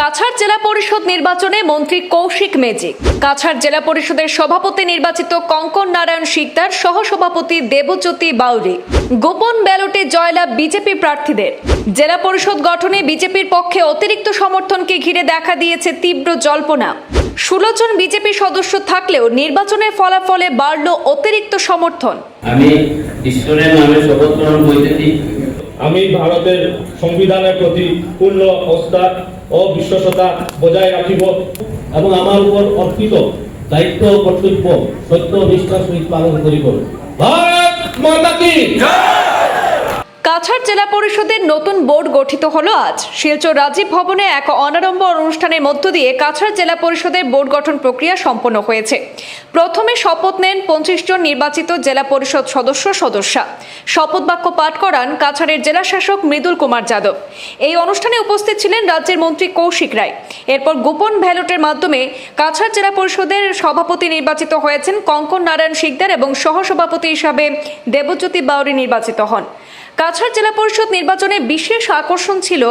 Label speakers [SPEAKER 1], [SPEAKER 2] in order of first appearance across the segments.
[SPEAKER 1] কাছাড় জেলা পরিষদ নির্বাচনে মন্ত্রী কৌশিক মেজিক। কাছাড় জেলা পরিষদের সভাপতি নির্বাচিত কঙ্কন নারায়ণ শিকদার সহসভাপতি দেবজ্যোতি বাউরি। গোপন ব্যালটে জয়লাভ বিজেপি প্রার্থীদের। জেলা পরিষদ গঠনে বিজেপির পক্ষে অতিরিক্ত সমর্থনকে ঘিরে দেখা দিয়েছে তীব্র জল্পনা। ষোলো জন বিজেপি সদস্য থাকলেও নির্বাচনের ফলাফলে বাড়ল অতিরিক্ত সমর্থন।
[SPEAKER 2] আমি ঈশ্বরের নামে শপথ গ্রহণ করিতেছি।
[SPEAKER 3] আমি ভারতের সংবিধানের প্রতি পূর্ণ আস্থা ও বিশ্বস্ততা বজায় রাখিব
[SPEAKER 4] এবং আমার উপর অর্পিত দায়িত্ব কর্তব্য সত্য নিষ্ঠার সহিত পালন করিব
[SPEAKER 3] ভারত মাতা কি?
[SPEAKER 1] কাছাড় জেলা পরিষদের নতুন বোর্ড গঠিত হলো আজ। শিলচর রাজীব ভবনে এক অনাড়ম্বর অনুষ্ঠানের মধ্য দিয়ে কাছাড় জেলা পরিষদের বোর্ড গঠন প্রক্রিয়া সম্পন্ন হয়েছে। প্রথমে শপথ নেন পঁচিশ জন নির্বাচিত জেলা পরিষদ সদস্য সদস্যা। শপথ বাক্য পাঠ করান কাছাড়ের জেলা শাসক মৃদুল কুমার যাদব। এই অনুষ্ঠানে উপস্থিত ছিলেন রাজ্যের মন্ত্রী কৌশিক রায়। এরপর গোপন ব্যালটের মাধ্যমে কাছাড় জেলা পরিষদের সভাপতি নির্বাচিত হয়েছেন কঙ্কন নারায়ণ শিকদার এবং সহসভাপতি হিসাবে দেবজ্যোতি বাউরি নির্বাচিত হন। কাছাড় জেলা পরিষদ নির্বাচনে বিশেষ আকর্ষণ ছিল।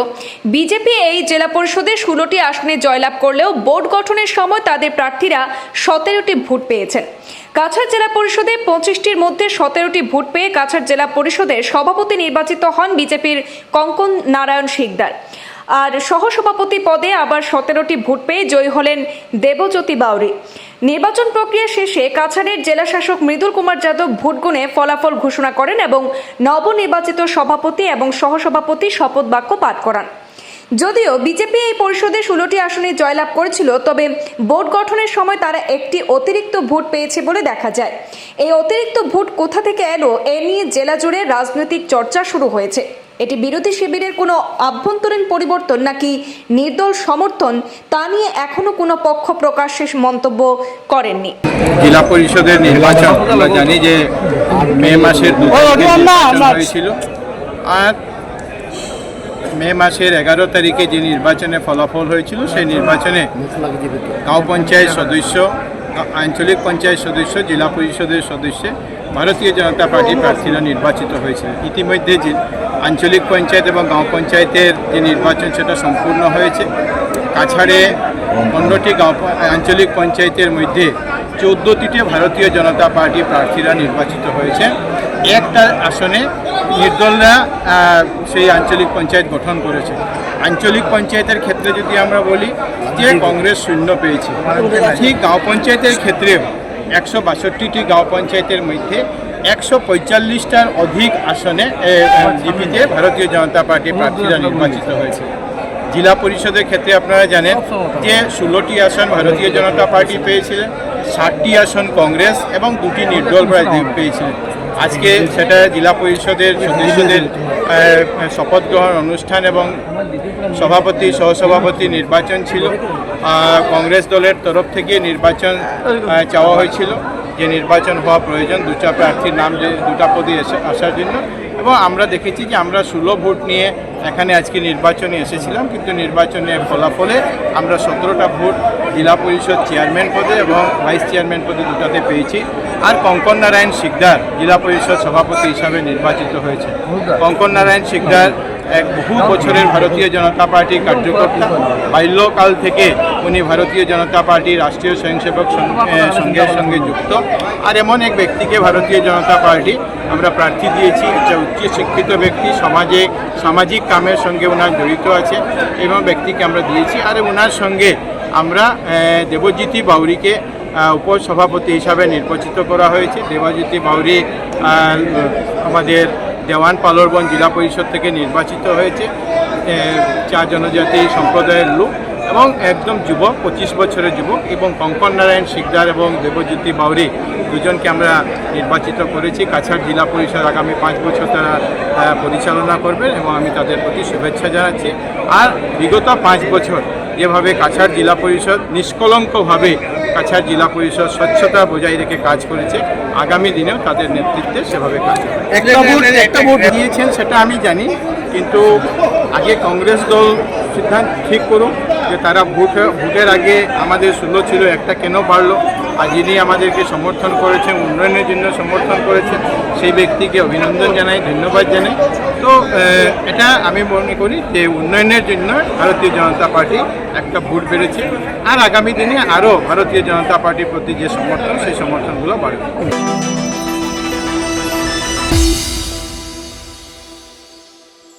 [SPEAKER 1] বিজেপি এই জেলা পরিষদে ষোলোটি আসনে জয়লাভ করলেও বোর্ড গঠনের সময় তাদের প্রার্থীরা সতেরোটি ভোট পেয়েছেন। কাছাড় জেলা পরিষদে পঁচিশটির মধ্যে সতেরোটি ভোট পেয়ে কাছাড় জেলা পরিষদের সভাপতি নির্বাচিত হন বিজেপির কঙ্কন নারায়ণ শিকদার। আর সহসভাপতি পদে আবার সতেরোটি ভোট পেয়ে জয়ী হলেন দেবজ্যোতি বাউরি। নির্বাচন প্রক্রিয়া শেষে কাছাড়ের জেলা শাসক মৃদুল কুমার যাদব ভোট গুণে ফলাফল ঘোষণা করেন এবং নবনির্বাচিত সভাপতি এবং সহসভাপতি শপথ বাক্য পাঠ করান। যদিও বিজেপি এই পরিষদে ষোলোটি আসনে জয়লাভ করেছিল, তবে বোর্ড গঠনের সময় তারা একটি অতিরিক্ত ভোট পেয়েছে বলে দেখা যায়। এই অতিরিক্ত ভোট কোথা থেকে এলো, এ নিয়ে জেলা জুড়ে রাজনৈতিক চর্চা শুরু হয়েছে। এটি বিরোধী শিবিরের কোনো আভ্যন্তরীণ পরিবর্তন নাকি নির্দল সমর্থন তা নিয়ে এখনও কোনো পক্ষ প্রকাশ্যে মন্তব্য করেননি।
[SPEAKER 5] জেলা পরিষদের নির্বাচন আমরা জানি যে মে মাসের হয়েছিল। আর মে মাসের এগারো তারিখে যে নির্বাচনে ফলাফল হয়েছিল সেই নির্বাচনে গাঁও পঞ্চায়েত সদস্য আঞ্চলিক পঞ্চায়েত সদস্য, জেলা পরিষদের সদস্যে ভারতীয় জনতা পার্টির প্রার্থীরা নির্বাচিত হয়েছিল ইতিমধ্যে যে আঞ্চলিক পঞ্চায়েত এবং গাঁও পঞ্চায়েতের যে নির্বাচন, সেটা সম্পূর্ণ হয়েছে। কাছাড়ে পনেরোটি গাঁও আঞ্চলিক পঞ্চায়েতের মধ্যে চোদ্দোটিতে ভারতীয় জনতা পার্টি প্রার্থীরা নির্বাচিত হয়েছে। একটা আসনে নির্দলরা সেই আঞ্চলিক পঞ্চায়েত গঠন করেছে। আঞ্চলিক পঞ্চায়েতের ক্ষেত্রে যদি আমরা বলি, যে কংগ্রেস শূন্য পেয়েছে, ঠিক গাঁও পঞ্চায়েতের ক্ষেত্রেও একশো বাষট্টিটি গাঁও পঞ্চায়েতের মধ্যে একশো পঁয়তাল্লিশটার অধিক আসনে জিপিতে ভারতীয় জনতা পার্টি প্রার্থীরা নির্বাচিত হয়েছে। জেলা পরিষদের ক্ষেত্রে আপনারা জানেন যে ষোলোটি আসন ভারতীয় জনতা পার্টি পেয়েছিলেন, ষাটটি আসন কংগ্রেস এবং দুটি নির্দল প্রায় পেয়েছিলেন। আজকে সেটা জেলা পরিষদের সদস্যদের শপথ গ্রহণ অনুষ্ঠান এবং সভাপতি, সহসভাপতি নির্বাচন ছিল। কংগ্রেস দলের তরফ থেকে নির্বাচন চাওয়া হয়েছিল। যে নির্বাচন হওয়া প্রয়োজন দুটা প্রার্থীর নাম যে দুটা পদে এসে আসার জন্য। এবং আমরা দেখেছি যে আমরা ষোলো ভোট নিয়ে এখানে আজকে নির্বাচনে এসেছিলাম, কিন্তু নির্বাচনের ফলাফলে আমরা সতেরোটা ভোট জেলা পরিষদ চেয়ারম্যান পদে এবং ভাইস চেয়ারম্যান পদে দুটাতে পেয়েছি। আর কঙ্কন নারায়ণ শিকদার জেলা পরিষদ সভাপতি হিসাবে নির্বাচিত হয়েছে। কঙ্কন নারায়ণ শিকদার এক বহু বছরের ভারতীয় জনতা পার্টির কার্যকর্তা। বাল্যকাল থেকে উনি ভারতীয় জনতা পার্টির রাষ্ট্রীয় স্বয়ংসেবক সং- এ, সংঘের সঙ্গে যুক্ত। আর এমন এক ব্যক্তিকে ভারতীয় জনতা পার্টি আমরা প্রার্থী দিয়েছি একটা উচ্চ শিক্ষিত ব্যক্তি সমাজে সামাজিক কামের সঙ্গে ওনার জড়িত আছে এবং ব্যক্তিকে আমরা দিয়েছি। আর ওনার সঙ্গে আমরা দেবজ্যোতি বাউরিকে উপসভাপতি হিসাবে নির্বাচিত করা হয়েছে। দেবজ্যোতি বাউরি আমাদের দেওয়ান পালরবন জেলা পরিষদ থেকে নির্বাচিত হয়েছে। চা জনজাতি সম্প্রদায়ের লোক। এবং একদম যুবক পঁচিশ বছরের যুবক এবং কঙ্কন নারায়ণ শিকদার এবং দেবজ্যোতি বাউরি দুজনকে আমরা নির্বাচিত করেছি। কাছাড় জেলা পরিষদ আগামী পাঁচ বছর তারা পরিচালনা করবেন এবং আমি তাদের প্রতি শুভেচ্ছা জানাচ্ছি। আর বিগত পাঁচ বছর যেভাবে কাছাড় জেলা পরিষদ নিষ্কলঙ্কভাবে কাছাড় জেলা পরিষদ স্বচ্ছতা বজায় রেখে কাজ করেছে আগামী দিনেও তাদের নেতৃত্বে সেভাবে কাজ করবে। একটা ভোট দিয়েছেন সেটা আমি জানি কিন্তু আগে কংগ্রেস দল সিদ্ধান্ত ঠিক করুন যে তারা ভোট, ভোটের আগে আমাদের ষোলো ছিল, একটা কেন বাড়লো? আর যিনি আমাদেরকে সমর্থন করেছেন, উন্নয়নের জন্য সমর্থন করেছেন, সেই ব্যক্তিকে অভিনন্দন জানাই, ধন্যবাদ জানাই। তো এটা আমি মনে করি যে উন্নয়নের জন্য ভারতীয় জনতা পার্টি একটা ভোট বেড়েছে। আর আগামী দিনে আরও ভারতীয় জনতা পার্টির প্রতি যে সমর্থন, সেই সমর্থনগুলো বাড়বে।